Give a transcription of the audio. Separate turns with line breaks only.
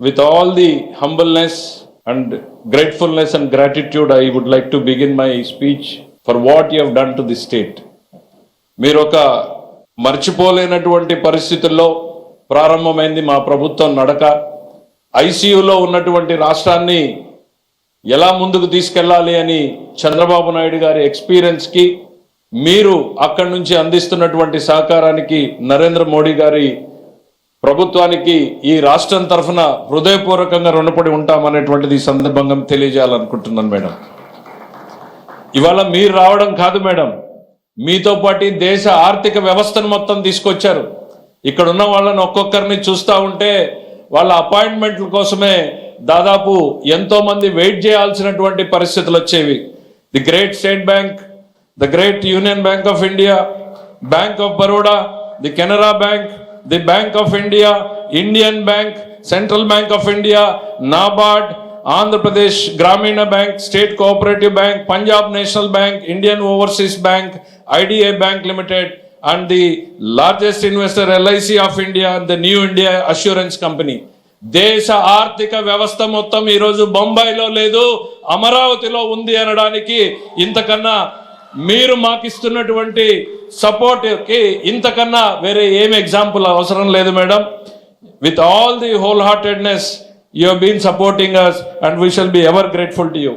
With all the humbleness and gratefulness and gratitude, I would like to begin my speech for what you have done to the state. మీరు ఒక మర్చిపోలేనటువంటి పరిస్థితుల్లో ప్రారంభమైంది మా ప్రభుత్వం నడక ఐసీయూలో ఉన్నటువంటి రాష్ట్రాన్ని ఎలా ముందుకు తీసుకెళ్ళాలి అని చంద్రబాబు నాయుడు గారి ఎక్స్పీరియన్స్కి మీరు అక్కడి నుంచి అందిస్తున్నటువంటి సహకారానికి నరేంద్ర మోడీ గారి ప్రభుత్వానికి ఈ రాష్ట్రం తరఫున హృదయపూర్వకంగా రుణపడి ఉంటామనేటువంటిది ఈ సందర్భంగా తెలియజేయాలనుకుంటున్నాను మేడం. ఇవాళ మీరు రావడం కాదు మేడం. మీతో పాటు దేశ ఆర్థిక వ్యవస్థను మొత్తం తీసుకొచ్చారు. ఇక్కడ ఉన్న వాళ్ళని ఒక్కొక్కరిని చూస్తూ ఉంటే వాళ్ళ అపాయింట్మెంట్ల కోసమే దాదాపు ఎంతో మంది వెయిట్ చేయాల్సినటువంటి పరిస్థితులు వచ్చేవి. The great State Bank the great Union Bank of India Bank of Baroda the Canara Bank the Bank of India Indian Bank Central Bank of India NABARD Andhra Pradesh Grameena Bank State Cooperative Bank Punjab National Bank Indian Overseas Bank IDI Bank Limited and the largest investor LIC of India and the New India Assurance Company దేశ ఆర్థిక వ్యవస్థ మొత్తం ఈరోజు బొంబాయిలో లేదు అమరావతిలో ఉంది అనడానికి ఇంతకన్నా మీరు మాకు సపోర్ట్కి ఇంతకన్నా వేరే ఏమి ఎగ్జాంపుల్ అవసరం లేదు madam. With all the wholeheartedness you been supporting us and we shall be ever grateful to you